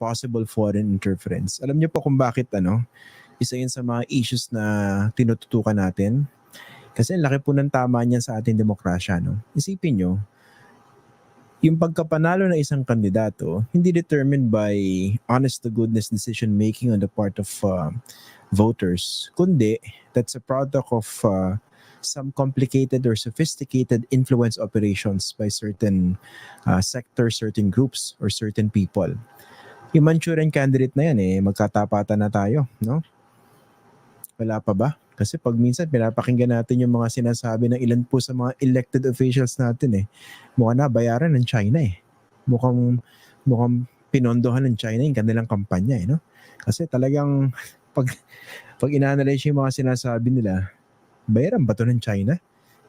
possible foreign interference. Alam niyo po kung bakit ano, isa yun sa mga issues na tinututukan natin. Kasi ang laki po ng tama niyan sa ating demokrasya. No? Isipin nyo, yung pagkapanalo ng isang kandidato, hindi determined by honest to goodness decision making on the part of uh, voters, kundi that's a product of uh, some complicated or sophisticated influence operations by certain uh, sectors, certain groups, or certain people. Yung Manchurian candidate na yan, eh, magkatapatan na tayo, no? Wala pa ba? Kasi pag minsan pinapakinggan natin yung mga sinasabi ng ilan po sa mga elected officials natin eh. Mukhang na bayaran ng China eh. Mukhang, mukhang pinondohan ng China yung kanilang kampanya eh. No? Kasi talagang pag, pag ina-analyze yung mga sinasabi nila, bayaran ba to ng China?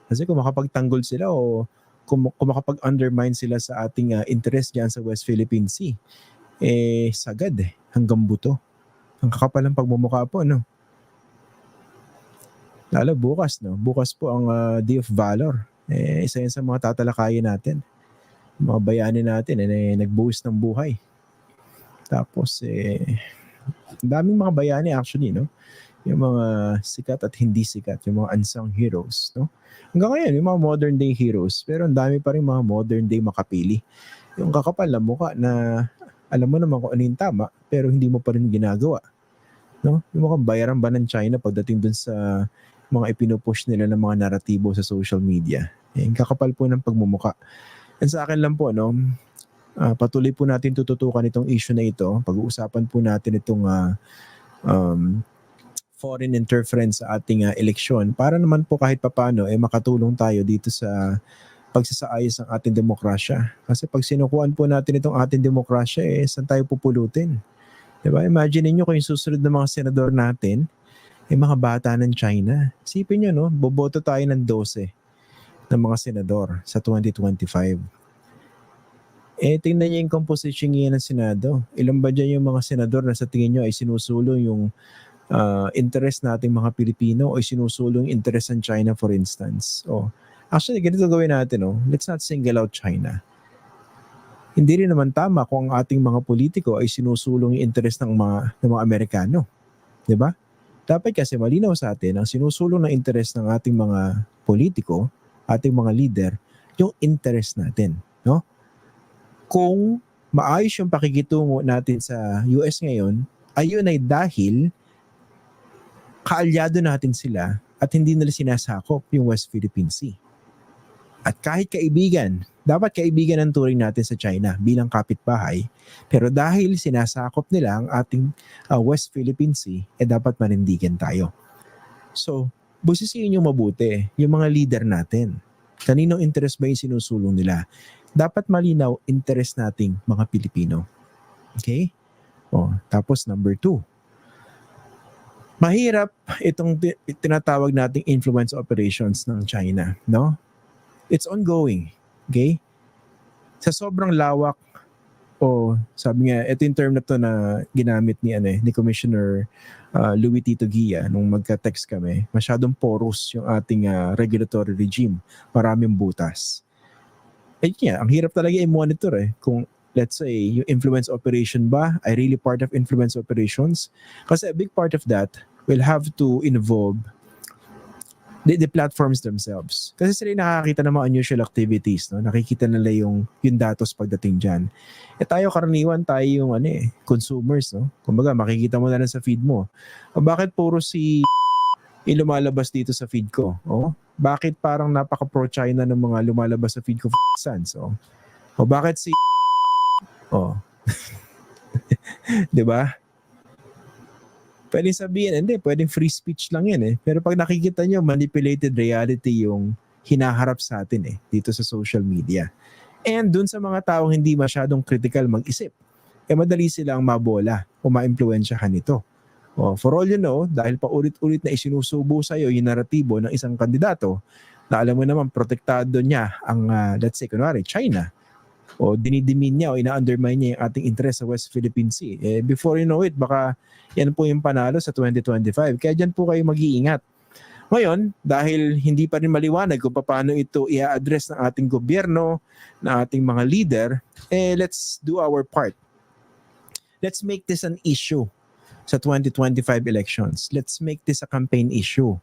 Kasi kung makapagtanggol sila o kung, kung makapag-undermine sila sa ating uh, interest dyan sa West Philippine Sea, eh sagad eh, hanggang buto. Ang kakapal ng pagmumukha po, no? Lalo bukas, no? Bukas po ang uh, Day of Valor. Eh, isa yan sa mga tatalakayin natin. Mga bayani natin, eh, nagbuhos ng buhay. Tapos, eh, daming mga bayani actually, no? Yung mga sikat at hindi sikat, yung mga unsung heroes, no? Hanggang ngayon, yung mga modern day heroes, pero ang dami pa rin mga modern day makapili. Yung kakapal na mukha na alam mo naman kung ano yung tama, pero hindi mo pa rin ginagawa. No? Yung mga bayaran ba ng China pagdating dun sa mga ipinupush nila ng mga naratibo sa social media. Eh, kakapal po ng pagmumuka. And sa akin lang po, no, uh, patuloy po natin tututukan itong issue na ito. Pag-uusapan po natin itong uh, um, foreign interference sa ating uh, eleksyon para naman po kahit papano eh makatulong tayo dito sa pagsasaayos ng ating demokrasya. Kasi pag sinukuan po natin itong ating demokrasya, eh, saan tayo pupulutin? Diba? Imagine niyo kung yung susunod na mga senador natin, yung mga bata ng China. Sipin nyo, no? Boboto tayo ng 12 ng mga senador sa 2025. Eh, tingnan niyo yung composition ngayon ng Senado. Ilan ba dyan yung mga senador na sa tingin nyo ay sinusulong yung uh, interest nating mga Pilipino o sinusulong interest ng China for instance? Oh. Actually, ganito gawin natin. Oh. Let's not single out China. Hindi rin naman tama kung ang ating mga politiko ay sinusulong yung interest ng mga, ng mga Amerikano. 'Di ba? Dapat kasi malinaw sa atin ang sinusulong ng interest ng ating mga politiko, ating mga leader, yung interest natin, no? Kung maayos yung pakikitungo natin sa US ngayon, ayun ay dahil kaalyado natin sila at hindi nila sinasakop yung West Philippine Sea. At kahit kaibigan, dapat kaibigan ang turing natin sa China bilang kapitbahay. Pero dahil sinasakop nila ang ating uh, West Philippine Sea, eh dapat manindigan tayo. So, busisiin nyo mabuti yung mga leader natin. Kaninong interest ba yung sinusulong nila? Dapat malinaw interest nating mga Pilipino. Okay? O, tapos number two, mahirap itong tinatawag nating influence operations ng China, no? It's ongoing. Okay? Sa sobrang lawak o sabi nga, ito yung term na to na ginamit ni, ano, eh, ni Commissioner uh, Louis Tito Gia nung magka-text kami, masyadong porous yung ating uh, regulatory regime. Maraming butas. Eh yeah, ang hirap talaga i-monitor eh kung let's say yung influence operation ba ay really part of influence operations kasi a big part of that will have to involve the, the platforms themselves. Kasi sila yung nakakita ng mga unusual activities, no? Nakikita nila yung, yung datos pagdating dyan. Eh tayo karaniwan, tayo yung ano eh, consumers, no? Kumbaga, makikita mo na lang sa feed mo. O bakit puro si yung lumalabas dito sa feed ko? Oh, bakit parang napaka pro-China ng mga lumalabas sa feed ko sans? Oh. O bakit si Oh. 'Di ba? Pwedeng sabihin, hindi, pwedeng free speech lang yan eh. Pero pag nakikita nyo, manipulated reality yung hinaharap sa atin eh, dito sa social media. And dun sa mga taong hindi masyadong critical mag-isip, eh madali silang mabola o ma-impluensyahan nito. Oh, for all you know, dahil pa ulit-ulit na isinusubo sa iyo yung naratibo ng isang kandidato, na alam mo naman protektado niya ang, uh, let's say, kunwari, China, o dinidimin niya o ina-undermine niya yung ating interest sa West Philippine Sea. Eh, before you know it, baka yan po yung panalo sa 2025. Kaya dyan po kayo mag-iingat. Ngayon, dahil hindi pa rin maliwanag kung paano ito i-address ng ating gobyerno, ng ating mga leader, eh let's do our part. let's make this an issue sa 2025 elections. Let's make this a campaign issue.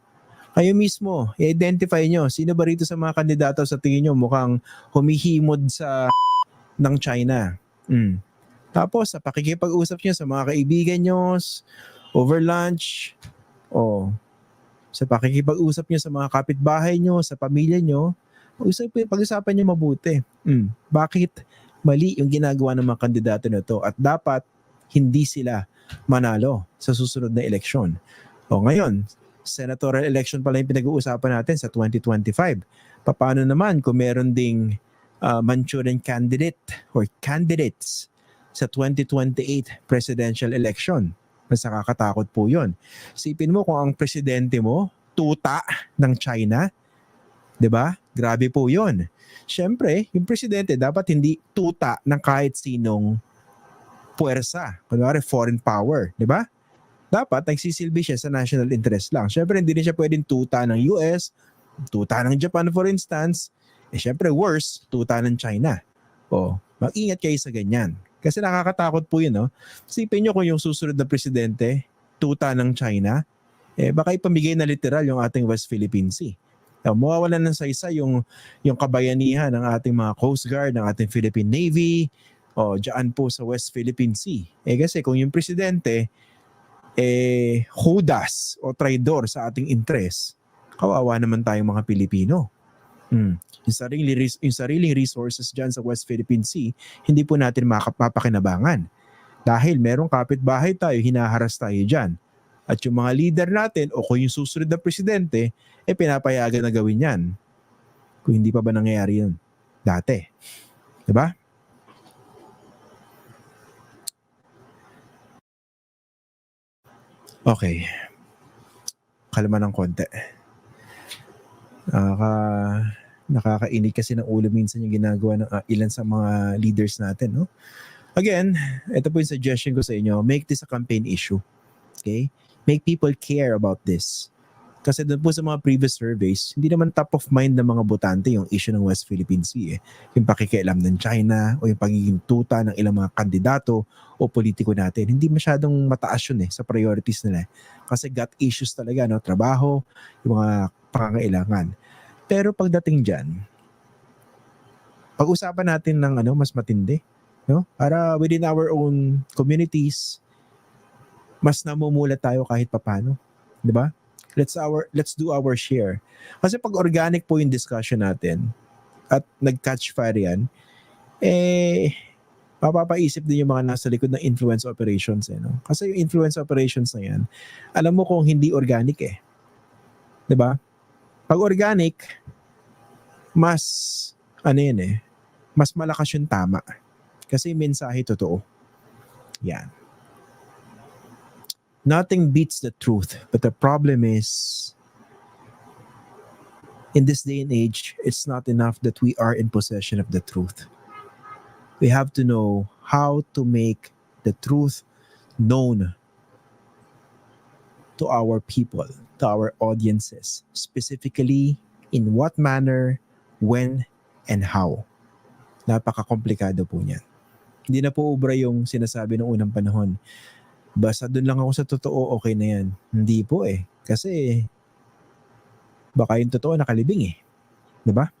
Kayo mismo, i-identify nyo, sino ba rito sa mga kandidato sa tingin nyo mukhang humihimod sa ng China. Mm. Tapos, sa pakikipag-usap nyo sa mga kaibigan nyo, over lunch, o sa pakikipag-usap nyo sa mga kapitbahay nyo, sa pamilya nyo, pag-usap, pag-usapan nyo mabuti. Mm. Bakit mali yung ginagawa ng mga kandidato na to at dapat hindi sila manalo sa susunod na eleksyon. O ngayon, senatorial election pala yung pinag-uusapan natin sa 2025. Paano naman kung meron ding uh, Manchurian candidate or candidates sa 2028 presidential election? Mas nakakatakot po yun. Sipin mo kung ang presidente mo, tuta ng China, 'di ba? Grabe po 'yon. Siyempre, yung presidente dapat hindi tuta ng kahit sinong puwersa. Kunwari, foreign power, 'di ba? Dapat nagsisilbi siya sa national interest lang. Siyempre, hindi rin siya pwedeng tuta ng US, tuta ng Japan for instance. Eh syempre, worse, tuta ng China. O, mag-ingat kayo sa ganyan. Kasi nakakatakot po yun, no? Sipin nyo kung yung susunod na presidente, tuta ng China, eh baka ipamigay na literal yung ating West Philippine Sea. Now, mawawalan ng saysa yung, yung kabayanihan ng ating mga Coast Guard, ng ating Philippine Navy, o dyan po sa West Philippine Sea. Eh kasi kung yung presidente, eh, hudas o traidor sa ating interest, kawawa naman tayong mga Pilipino. Hmm. Yung, sariling, res- yung sariling resources dyan sa West Philippine Sea, hindi po natin makapapakinabangan. Dahil merong kapitbahay tayo, hinaharas tayo dyan. At yung mga leader natin o kung yung susunod na presidente, eh pinapayagan na gawin yan. Kung hindi pa ba nangyayari yun dati. Diba? Okay. Kalma ng konti. Nakaka, nakakainig kasi ng ulo minsan yung ginagawa ng ah, ilan sa mga leaders natin. No? Again, ito po yung suggestion ko sa inyo. Make this a campaign issue. Okay? Make people care about this. Kasi doon po sa mga previous surveys, hindi naman top of mind ng mga botante yung issue ng West Philippine Sea. Eh. Yung pakikialam ng China o yung pagiging tuta ng ilang mga kandidato o politiko natin. Hindi masyadong mataas yun eh sa priorities nila. eh. Kasi got issues talaga, no? trabaho, yung mga pangangailangan. Pero pagdating dyan, pag-usapan natin ng ano mas matindi. No? Para within our own communities, mas namumulat tayo kahit papano. Di ba? Let's our let's do our share. Kasi pag organic po yung discussion natin at nag-catch fire yan, eh mapapaisip din yung mga nasa likod ng influence operations eh, no? Kasi yung influence operations na yan, alam mo kung hindi organic eh. 'Di ba? Pag organic, mas ano yan eh, mas malakas yung tama. Kasi mensahe totoo. Yan. Nothing beats the truth. But the problem is, in this day and age, it's not enough that we are in possession of the truth. We have to know how to make the truth known to our people, to our audiences, specifically in what manner, when, and how. Napaka-komplikado po niyan. Hindi na po ubra yung sinasabi ng unang panahon. Basta doon lang ako sa totoo, okay na yan. Hindi po eh. Kasi baka yung totoo nakalibing eh. ba?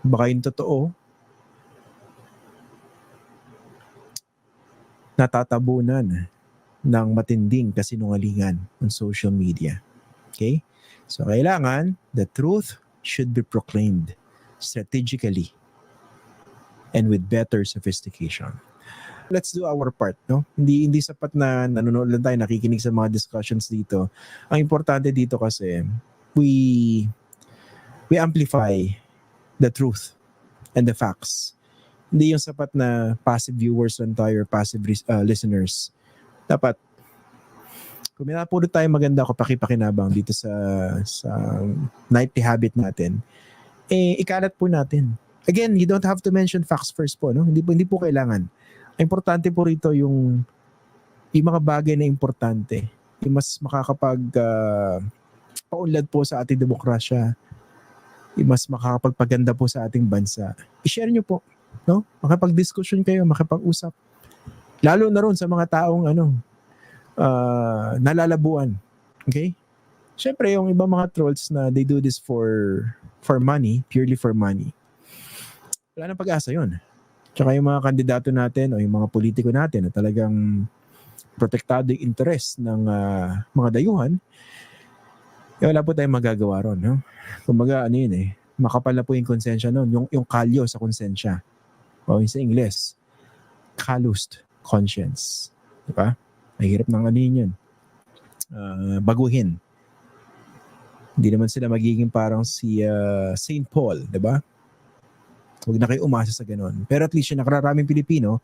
Baka yung totoo natatabunan ng matinding kasinungalingan on social media. Okay? So kailangan the truth should be proclaimed strategically and with better sophistication. Let's do our part, no? Hindi hindi sapat na nanonood lang tayo, nakikinig sa mga discussions dito. Ang importante dito kasi we we amplify the truth and the facts. Hindi yung sapat na passive viewers lang tayo or passive uh, listeners. Dapat kung may napuro tayo maganda ako pakipakinabang dito sa sa nightly habit natin, eh ikalat po natin. Again, you don't have to mention facts first po, no? Hindi po hindi po kailangan. Importante po rito yung yung mga bagay na importante, yung mas makakapag uh, paunlad po sa ating demokrasya, yung mas makakapagpaganda po sa ating bansa. I-share nyo po, no? Makapag-discussion kayo, makapag-usap. Lalo na ron sa mga taong ano, ah, nalalabuan. Okay? Siyempre, yung ibang mga trolls na they do this for for money, purely for money. Wala nang pag-asa yun. Tsaka yung mga kandidato natin o yung mga politiko natin na talagang protektado yung interest ng ah, mga dayuhan, eh, wala po tayong magagawa ron. No? Kumbaga, ano yun eh, makapal na po yung konsensya nun, yung, yung kalyo sa konsensya. O yung sa Ingles, calloused conscience. Di ba? Mahirap ng ano yun. Ah, baguhin. Hindi naman sila magiging parang si ah, St. Paul, di ba? Huwag na kayo umasa sa ganun. Pero at least yung nakararaming Pilipino,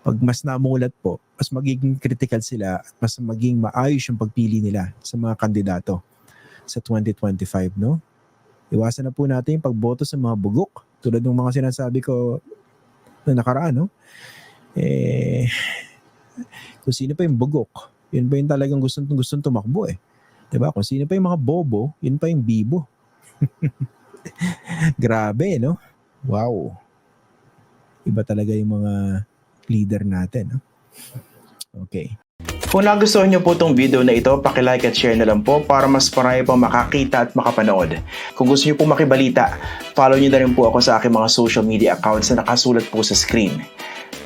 pag mas namulat po, mas magiging critical sila at mas maging maayos yung pagpili nila sa mga kandidato sa 2025, no? Iwasan na po natin yung pagboto sa mga bugok. Tulad ng mga sinasabi ko na nakaraan, no? Eh, kung sino pa yung bugok, yun pa yung talagang gustong, gustong tumakbo eh. 'Di ba? Kung sino pa yung mga bobo, yun pa yung bibo. Grabe, no? Wow. Iba talaga yung mga leader natin, no? Okay. Kung nagustuhan niyo po itong video na ito, pakilike at share na lang po para mas marami pang makakita at makapanood. Kung gusto niyo po makibalita, follow niyo na rin po ako sa aking mga social media accounts na nakasulat po sa screen.